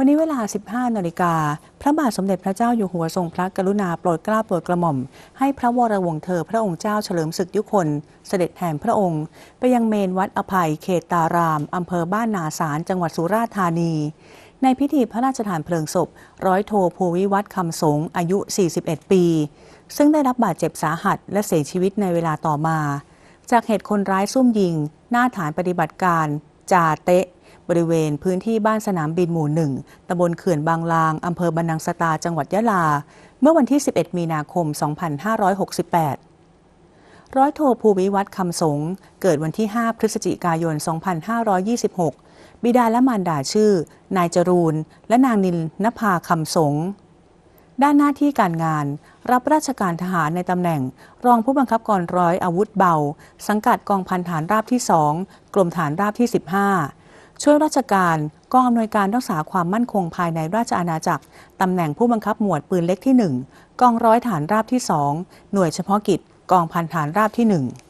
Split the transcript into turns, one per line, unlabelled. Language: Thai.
วันนี้เวลา 15 นาฬิกา พระบาทสมเด็จพระเจ้าอยู่หัวทรงพระกรุณาโปรดเกล้าโปรดกระหม่อม ให้พระวรวงเธอพระองค์เจ้าเฉลิมศึกยุคน เสด็จแทนพระองค์ ไปยังเมนวัดอภัยเขตตาราม อำเภอบ้านนาสารจังหวัดสุราษฎร์ธานี ในพิธีพระราชทานเพลิงศพ ร้อยโทภูวิวัฒน์คำสงอายุ 41 ปี ซึ่งได้รับบาดเจ็บสาหัสและเสียชีวิตในเวลาต่อมา จากเหตุคนร้ายซุ่มยิง หน้าฐานปฏิบัติการ จาเตะ บริเวณพื้นที่บ้านสนามบินหมู่หนึ่งตำบลเขื่อนบางลาง อำเภอบันนังสตา จังหวัดยะลา เมื่อวันที่ 11 มีนาคม 2568ร้อยโทภูวิวัฒน์คำสง เกิดวันที่ 5 พฤศจิกายน 2526 บิดาและมารดาชื่อ นายจรูน และนางนินนภาคำสง ด้านหน้าที่การงาน รับราชการทหารในตำแหน่ง รองผู้บังคับกองร้อยอาวุธเบา สังกัดกองพันฐานราบที่ 2 กรมฐานราบที่ 15 ช่วยราชการกองอำนวยการรักษาความมั่นคงภายในราชอาณาจักร ตำแหน่งผู้บังคับหมวดปืนเล็กที่ 1 กองร้อยฐานราบที่ 2 หน่วยเฉพาะกิจ กองพันฐานราบที่ 1